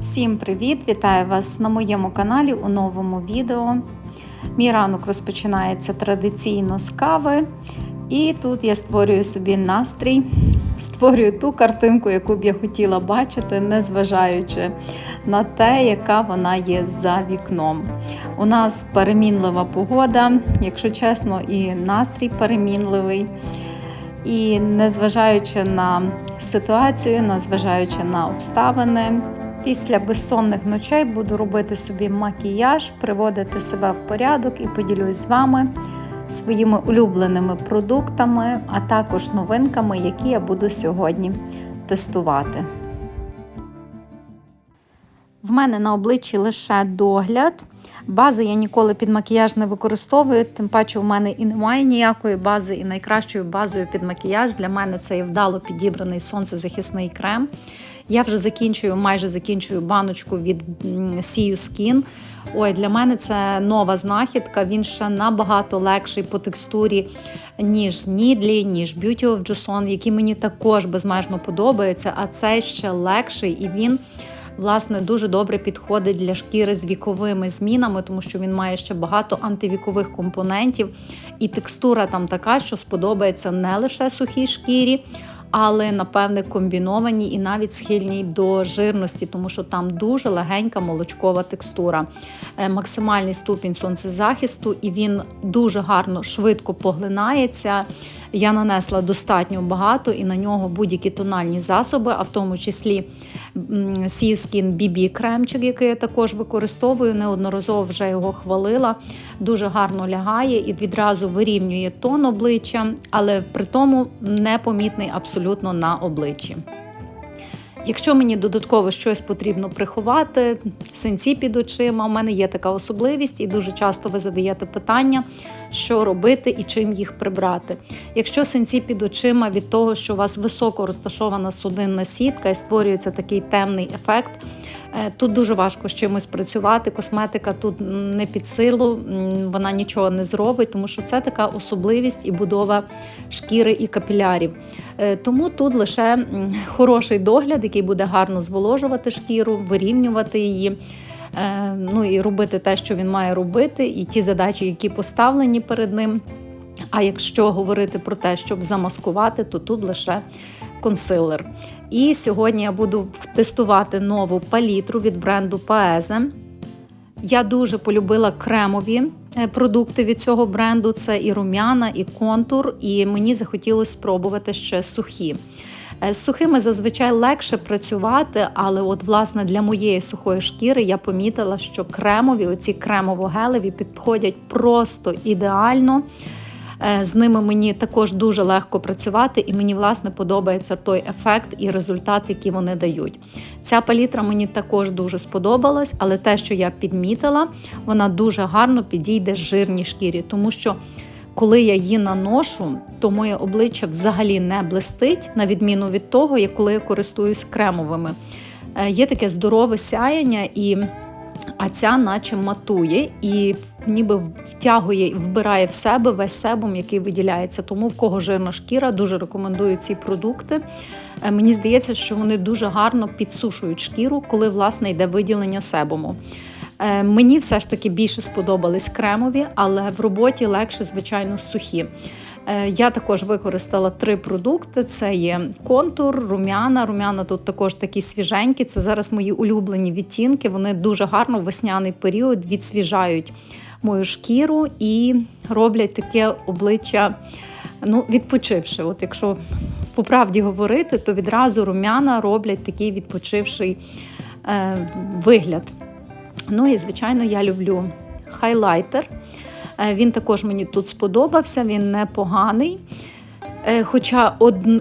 Всім привіт! Вітаю вас на моєму каналі у новому відео. Мій ранок розпочинається традиційно з кави, і тут я створюю собі настрій, створюю ту картинку, яку б я хотіла бачити, незважаючи на те, яка вона є за вікном. У нас перемінлива погода, якщо чесно, і настрій перемінливий. І незважаючи на ситуацію, незважаючи на обставини, після безсонних ночей буду робити собі макіяж, приводити себе в порядок і поділюсь з вами своїми улюбленими продуктами, а також новинками, які я буду сьогодні тестувати. В мене на обличчі лише догляд. Бази я ніколи під макіяж не використовую, тим паче у мене і немає ніякої бази, і найкращою базою під макіяж для мене це є вдало підібраний сонцезахисний крем. Я вже закінчую, майже закінчую баночку від Sea Skin. Ой, для мене це нова знахідка. Він ще набагато легший по текстурі, ніж Нідлі, ніж Beauty of Joseon, які мені також безмежно подобаються. А це ще легший і він. Власне, дуже добре підходить для шкіри з віковими змінами, тому що він має ще багато антивікових компонентів, і текстура там така, що сподобається не лише сухій шкірі, але напевне комбіновані і навіть схильні до жирності, тому що там дуже легенька молочкова текстура, е, максимальний ступінь сонцезахисту, і він дуже гарно швидко поглинається. Я нанесла достатньо багато і на нього будь-які тональні засоби, а в тому числі Sea Skin BB кремчик, який я також використовую, неодноразово вже його хвалила. Дуже гарно лягає і відразу вирівнює тон обличчя, але при тому непомітний абсолютно на обличчі. Якщо мені додатково щось потрібно приховати, синці під очима, у мене є така особливість, і дуже часто ви задаєте питання, що робити і чим їх прибрати. Якщо синці під очима від того, що у вас високо розташована судинна сітка і створюється такий темний ефект. Е, тут дуже важко з чимось працювати. Косметика тут не під силу, вона нічого не зробить, тому що це така особливість і будова шкіри і капілярів. Е, тому тут лише хороший догляд, який буде гарно зволожувати шкіру, вирівнювати її. Е, ну і робити те, що він має робити, і ті задачі, які поставлені перед ним. А якщо говорити про те, щоб замаскувати, то тут лише консилер. І сьогодні я буду тестувати нову палітру від бренду Paese. Я дуже полюбила кремові е, продукти від цього бренду. Це і рум'яна, і контур, і мені захотілося спробувати ще сухі. Е, з сухими зазвичай легше працювати, але от власне для моєї сухої шкіри я помітила, що кремові, оці кремово-гелеві підходять просто ідеально. Е, з ними мені також дуже легко працювати, і мені власне подобається той ефект і результат, який вони дають. Ця палітра мені також дуже сподобалась, але те, що я підмітила, вона дуже гарно підійде жирній шкірі, тому що. Коли я її наношу, то моє обличчя взагалі не блистить, на відміну від того, як коли я користуюсь кремовими. Е, є таке здорове сяяння, і а ця наче матує і ніби втягує і вбирає в себе весь себум, який виділяється. Тому в кого жирна шкіра, дуже рекомендую ці продукти. Е, мені здається, що вони дуже гарно підсушують шкіру, коли власне йде виділення себуму. Е, мені все ж таки більше сподобались кремові, але в роботі легше, звичайно, сухі. Е, я також використала три продукти: це є контур, рум'яна. Рум'яна тут також такі свіженькі. Це зараз мої улюблені відтінки. Вони дуже гарно в весняний період відсвіжають мою шкіру і роблять таке обличчя, ну, відпочивши. От якщо по правді говорити, то відразу рум'яна роблять такий відпочивший е, вигляд. Ну і, звичайно, я люблю хайлайтер. Е, він також мені тут сподобався, він непоганий. Е, хоча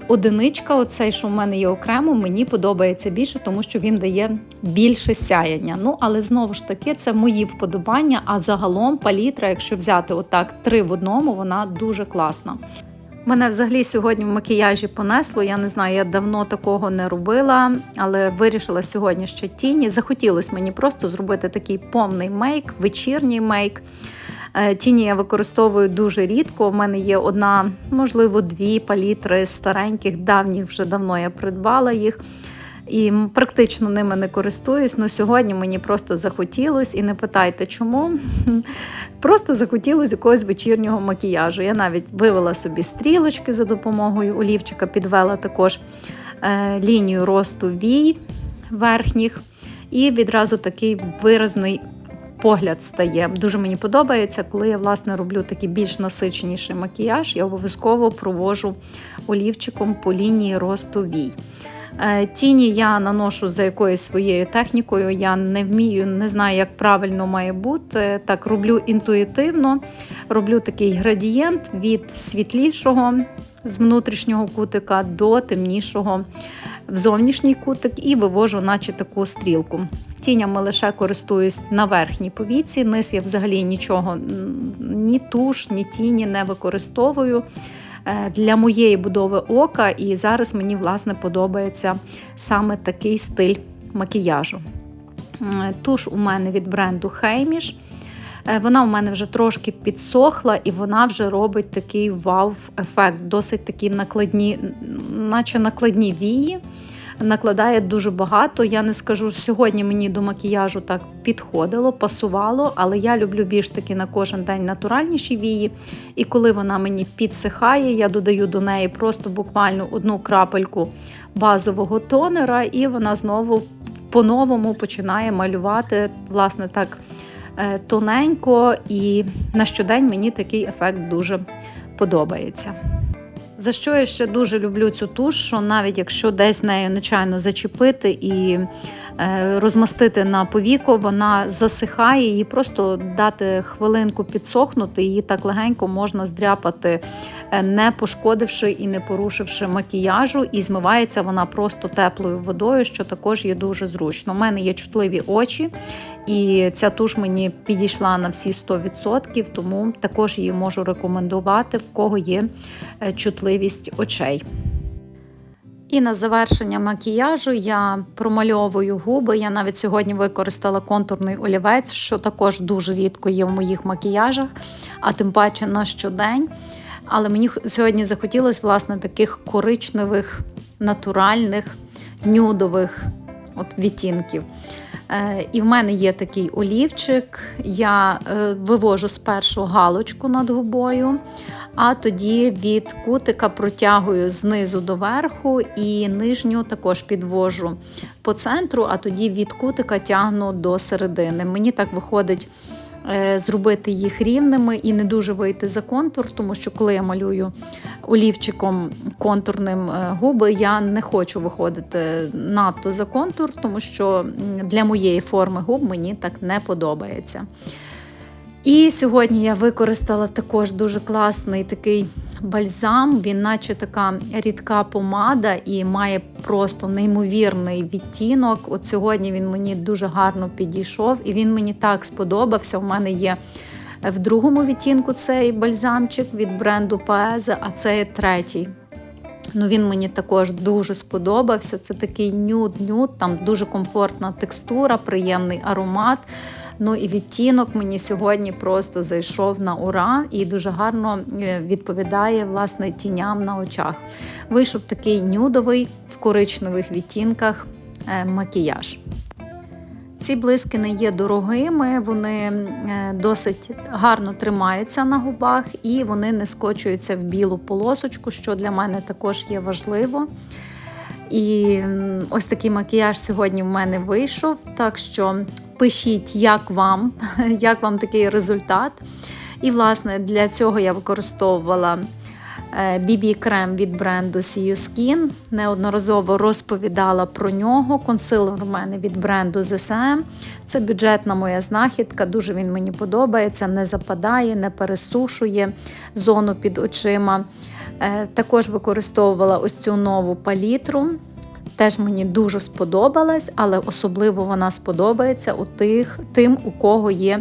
одиничка, оцей, що в мене є окремо, мені подобається більше, тому що він дає більше сяяння. Ну, але знову ж таки, це мої вподобання. А загалом палітра, якщо взяти отак три в одному, вона дуже класна. Мене взагалі сьогодні в макіяжі понесло. Я не знаю, я давно такого не робила, але вирішила сьогодні ще тіні. Захотілося мені просто зробити такий повний мейк, вечірній мейк. Е, тіні я використовую дуже рідко. У мене є одна, можливо, дві палітри стареньких, давніх вже давно я придбала їх. І практично ними не користуюсь. Ну сьогодні мені просто захотілось, і не питайте чому. Просто захотілося якогось вечірнього макіяжу. Я навіть вивела собі стрілочки за допомогою олівчика, підвела також е, лінію росту вій верхніх, і відразу такий виразний погляд стає. Дуже мені подобається, коли я власне роблю такий більш насиченіший макіяж, я обов'язково провожу олівчиком по лінії росту вій. Е, Тіні я наношу за якоюсь своєю технікою. Я не вмію, не знаю, як правильно має бути. Так роблю інтуїтивно, роблю такий градієнт від світлішого з внутрішнього кутика до темнішого в зовнішній кутик і вивожу, наче таку стрілку. Тінями лише користуюсь на верхній повіці. Низ я взагалі нічого, ні туш, ні тіні не використовую для моєї будови ока, і зараз мені власне подобається саме такий стиль макіяжу. Туш у мене від бренду Хейміш. Е, Вона у мене вже трошки підсохла, і вона вже робить такий вау-ефект, досить такі накладні, наче накладні вії. Накладає дуже багато. Я не скажу, сьогодні мені до макіяжу так підходило, пасувало, але я люблю більш таки на кожен день натуральніші вії. І коли вона мені підсихає, я додаю до неї просто буквально одну крапельку базового тонера, і вона знову по-новому починає малювати, власне, так е, тоненько. І на щодень мені такий ефект дуже подобається. За що я ще дуже люблю цю туш, що навіть якщо десь нею нечайно зачепити і е, розмастити на повіку, вона засихає, її просто дати хвилинку підсохнути, її так легенько можна здряпати, е, не пошкодивши і не порушивши макіяжу, і змивається вона просто теплою водою, що також є дуже зручно. У мене є чутливі очі, і ця туш мені підійшла на всі 100%, тому також її можу рекомендувати, в кого є е, чутливість очей. І на завершення макіяжу я промальовую губи. Я навіть сьогодні використала контурний олівець, що також дуже рідко є в моїх макіяжах, а тим паче на щодень. Але мені сьогодні захотілося власне таких коричневих, натуральних, нюдових от відтінків. Е, І в мене є такий олівчик. Я е, вивожу спершу галочку над губою, а тоді від кутика протягую знизу до верху і нижню також підвожу по центру, а тоді від кутика тягну до середини. Мені так виходить зробити їх рівними і не дуже вийти за контур, тому що коли я малюю олівчиком контурним е, губи, я не хочу виходити надто за контур, тому що для моєї форми губ мені так не подобається. І сьогодні я використала також дуже класний такий бальзам. Він, наче така рідка помада, і має просто неймовірний відтінок. От сьогодні він мені дуже гарно підійшов, і він мені так сподобався. У мене є в другому відтінку цей бальзамчик від бренду Paese, а це третій. Ну, він мені також дуже сподобався. Це такий нюд-нюд, там дуже комфортна текстура, приємний аромат. Ну і відтінок мені сьогодні просто зайшов на ура і дуже гарно е, відповідає власне тіням на очах. Вийшов такий нюдовий в коричневих відтінках е, макіяж. Ці блиски не є дорогими, вони е, досить гарно тримаються на губах і вони не скочуються в білу полосочку, що для мене також є важливо. І ось такий макіяж сьогодні в мене вийшов. Так що пишіть, як вам, як вам такий результат. І, власне, для цього я використовувала BB-крем від бренду You Skin. Неодноразово розповідала про нього. Консилер у мене від бренду ZSM. Це бюджетна моя знахідка, дуже він мені подобається, не западає, не пересушує зону під очима. Е, Також використовувала ось цю нову палітру. Теж мені дуже сподобалась, але особливо вона сподобається у тих, тим, у кого є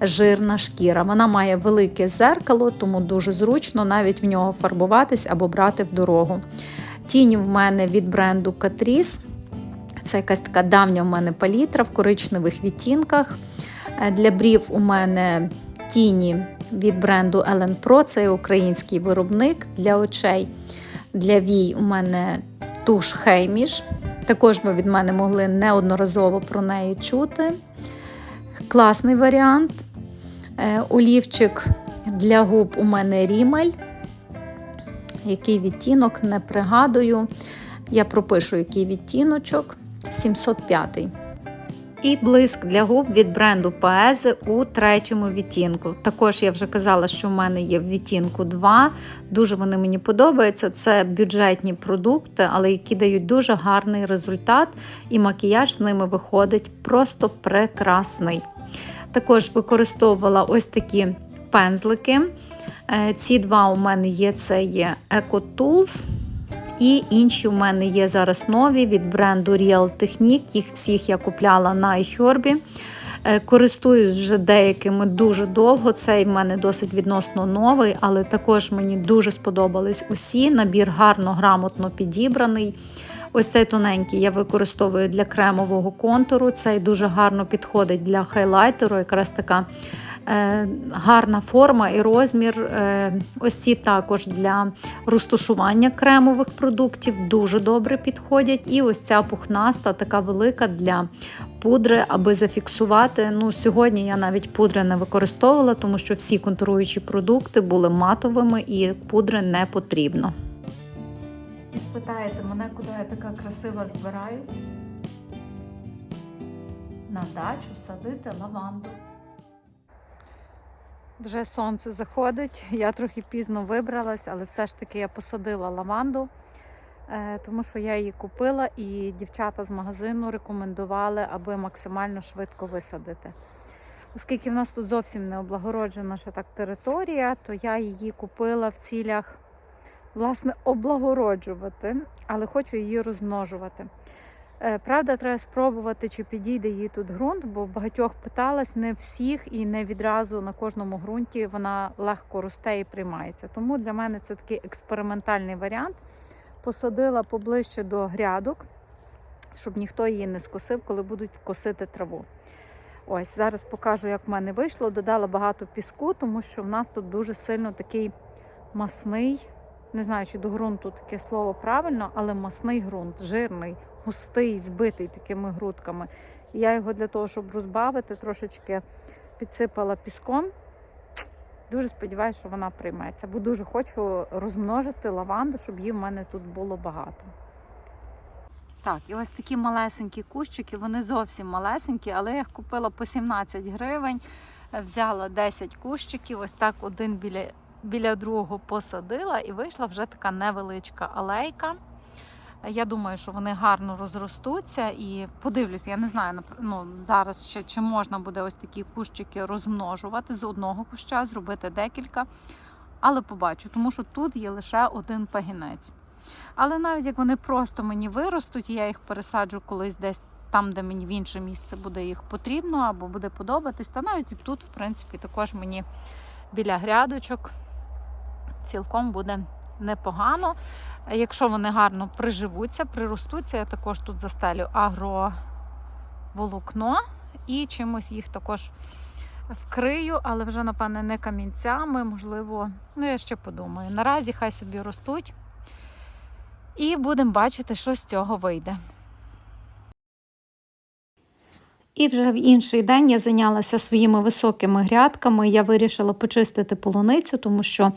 жирна шкіра. Вона має велике зеркало, тому дуже зручно навіть в нього фарбуватись або брати в дорогу. Тіні в мене від бренду Catrice. Це якась така давня в мене палітра в коричневих відтінках. Е, Для брів у мене тіні від бренду Ellen Pro, це український виробник для очей. Для вій у мене туш Хейміш Також ви від мене могли неодноразово про неї чути. Класний варіант. Е, Олівчик для губ у мене рімель. Який відтінок, не пригадую. Я пропишу, який відтіночок 705. І блиск для губ від бренду Paese у третьому відтінку. Також я вже казала, що в мене є в відтінку 2. Дуже вони мені подобаються. Це бюджетні продукти, але які дають дуже гарний результат, і макіяж з ними виходить просто прекрасний. Також використовувала ось такі пензлики. Е, Ці два у мене є: це є Eco Tools. І інші у мене є зараз нові від бренду Real Technique. Їх всіх я купляла на iHerb. Е, Користуюсь вже деякими дуже довго. Цей в мене досить відносно новий, але також мені дуже сподобались усі. Набір гарно, грамотно підібраний. Ось цей тоненький я використовую для кремового контуру. Цей дуже гарно підходить для хайлайтеру, якраз така гарна форма і розмір. Е, ось ці також для розташування кремових продуктів дуже добре підходять. І ось ця пухнаста, така велика для пудри, аби зафіксувати. Ну, Сьогодні я навіть пудри не використовувала, тому що всі контуруючі продукти були матовими і пудри не потрібно. І спитаєте мене, куди я така красива збираюсь? На дачу садити лаванду. Вже сонце заходить, я трохи пізно вибралась, але все ж таки я посадила лаванду, е, тому що я її купила і дівчата з магазину рекомендували, аби максимально швидко висадити. Оскільки в нас тут зовсім не облагороджена ще так територія, то я її купила в цілях власне, облагороджувати, але хочу її розмножувати. Е, Правда, треба спробувати, чи підійде їй тут ґрунт, бо багатьох питалась, не всіх і не відразу на кожному ґрунті вона легко росте і приймається. Тому для мене це такий експериментальний варіант. Посадила поближче до грядок, щоб ніхто її не скосив, коли будуть косити траву. Ось зараз покажу, як в мене вийшло. Додала багато піску, тому що в нас тут дуже сильно такий масний. Не знаю, чи до ґрунту таке слово правильно, але масний ґрунт, жирний, густий, збитий такими грудками. Я його для того, щоб розбавити, трошечки підсипала піском. Дуже сподіваюся, що вона прийметься, бо дуже хочу розмножити лаванду, щоб її в мене тут було багато. Так, і ось такі малесенькі кущики, вони зовсім малесенькі, але я їх купила по 17 гривень. Взяла 10 кущиків, ось так один біля біля другого посадила і вийшла вже така невеличка алейка. Я думаю, що вони гарно розростуться і подивлюсь, я не знаю ну, зараз ще чи можна буде ось такі кущики розмножувати з одного куща, зробити декілька. Але побачу, тому що тут є лише один пагінець. Але навіть як вони просто мені виростуть, я їх пересаджу колись десь там, де мені в інше місце буде їх потрібно або буде подобатись. Та навіть і тут, в принципі, також мені біля грядочок цілком буде непогано. Якщо вони гарно приживуться, приростуться, я також тут застелю агроволокно і чимось їх також вкрию, але вже, напевне, не камінцями, можливо, ну я ще подумаю. Наразі хай собі ростуть. І будемо бачити, що з цього вийде. І вже в інший день я зайнялася своїми високими грядками. Я вирішила почистити полуницю, тому що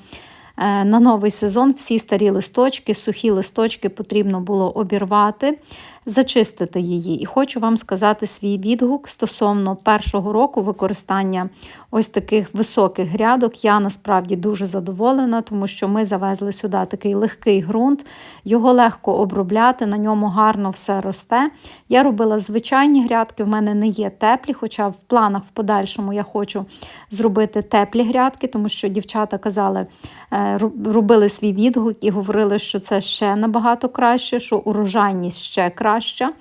на новий сезон всі старі листочки, сухі листочки потрібно було обірвати зачистити її. І хочу вам сказати свій відгук стосовно першого року використання ось таких високих грядок. Я насправді дуже задоволена, тому що ми завезли сюди такий легкий ґрунт, його легко обробляти, на ньому гарно все росте. Я робила звичайні грядки, в мене не є теплі, хоча в планах в подальшому я хочу зробити теплі грядки, тому що дівчата казали, е, робили свій відгук і говорили, що це ще набагато краще, що урожайність ще краще краща.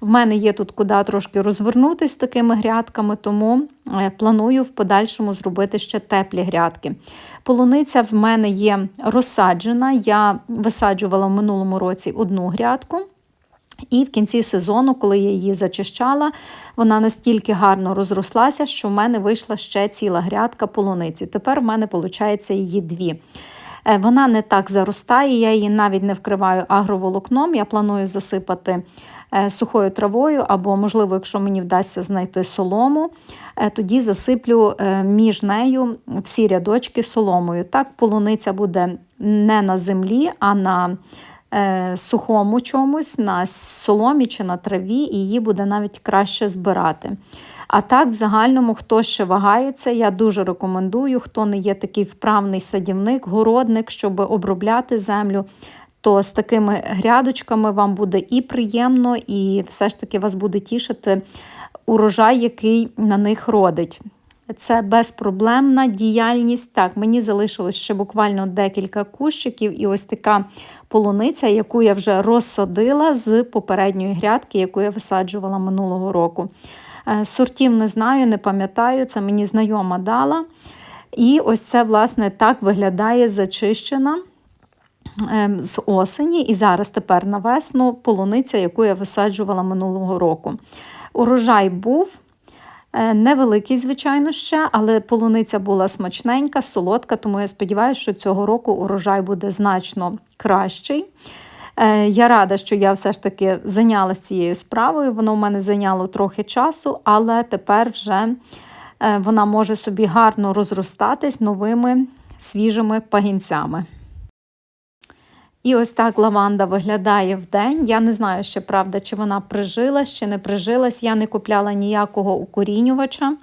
В мене є тут куди трошки розвернутися з такими грядками, тому е, планую в подальшому зробити ще теплі грядки. Полуниця в мене є розсаджена. Я висаджувала в минулому році одну грядку. І в кінці сезону, коли я її зачищала, вона настільки гарно розрослася, що в мене вийшла ще ціла грядка полуниці. Тепер в мене, виходить, її дві. Е, вона не так заростає, я її навіть не вкриваю агроволокном. Я планую засипати е, сухою травою, або, можливо, якщо мені вдасться знайти солому, е, тоді засиплю між нею всі рядочки соломою. Так, полуниця буде не на землі, а на сухому чомусь, на соломі чи на траві, і її буде навіть краще збирати. А так, в загальному, хто ще вагається, я дуже рекомендую, хто не є такий вправний садівник, городник, щоб обробляти землю, то з такими грядочками вам буде і приємно, і все ж таки вас буде тішити урожай, який на них родить. Це безпроблемна діяльність. Так, мені залишилось ще буквально декілька кущиків, і ось така полуниця, яку я вже розсадила з попередньої грядки, яку я висаджувала минулого року. Е, Сортів не знаю, не пам'ятаю, це мені знайома дала. І ось це, власне, так виглядає зачищена ем, з осені. І зараз тепер на весну полуниця, яку я висаджувала минулого року. Урожай був. Е, Невеликий, звичайно, ще, але полуниця була смачненька, солодка, тому я сподіваюся, що цього року урожай буде значно кращий. Е, Я рада, що я все ж таки зайнялася цією справою. Воно в мене зайняло трохи часу, але тепер вже е, вона може собі гарно розростатись новими свіжими пагінцями. І ось так лаванда виглядає в день. Я не знаю ще, правда, чи вона прижилась, чи не прижилась. Я не купляла ніякого укорінювача.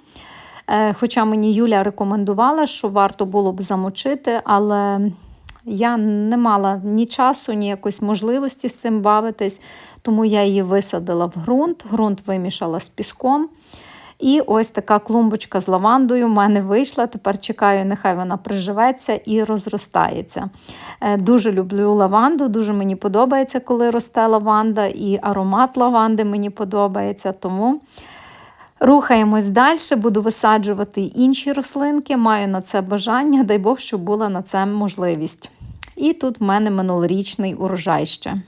Е, Хоча мені Юля рекомендувала, що варто було б замочити, але я не мала ні часу, ні якоїсь можливості з цим бавитись, тому я її висадила в ґрунт, ґрунт вимішала з піском. І ось така клумбочка з лавандою в мене вийшла. Тепер чекаю, нехай вона приживеться і розростається. Е, Дуже люблю лаванду, дуже мені подобається, коли росте лаванда, і аромат лаванди мені подобається. Тому рухаємось далі, буду висаджувати інші рослинки, маю на це бажання, дай Бог, щоб була на це можливість. І тут в мене минулорічний урожай ще.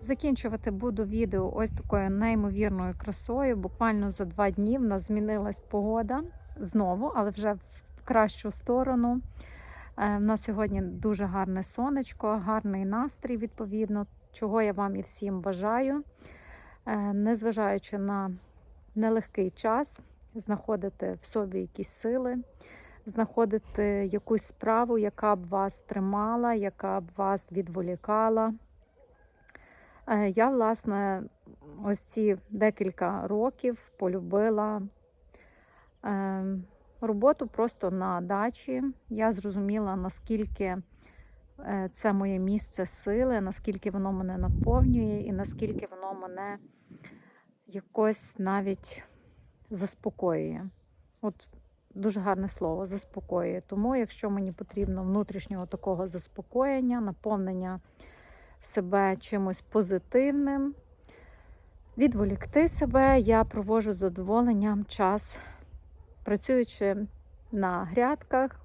Закінчувати буду відео ось такою неймовірною красою. Буквально за два дні в нас змінилась погода знову, але вже в кращу сторону. Е, В нас сьогодні дуже гарне сонечко, гарний настрій, відповідно, чого я вам і всім бажаю. Е, Незважаючи на нелегкий час, знаходити в собі якісь сили, знаходити якусь справу, яка б вас тримала, яка б вас відволікала. Е, Я, власне, ось ці декілька років полюбила е, роботу просто на дачі. Я зрозуміла, наскільки е, це моє місце сили, наскільки воно мене наповнює, і наскільки воно мене якось навіть заспокоює. От дуже гарне слово заспокоює. Тому, якщо мені потрібно внутрішнього такого заспокоєння, наповнення себе чимось позитивним, відволікти себе, я провожу з задоволенням час, працюючи на грядках.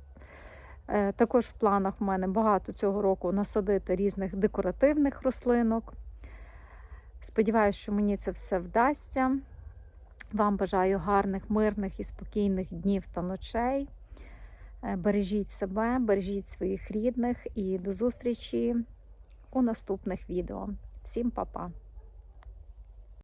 Е, Також в планах в мене багато цього року насадити різних декоративних рослинок. Сподіваюся, що мені це все вдасться. Вам бажаю гарних, мирних і спокійних днів та ночей. Е, Бережіть себе, бережіть своїх рідних і до зустрічі у наступних відео. Всім па-па!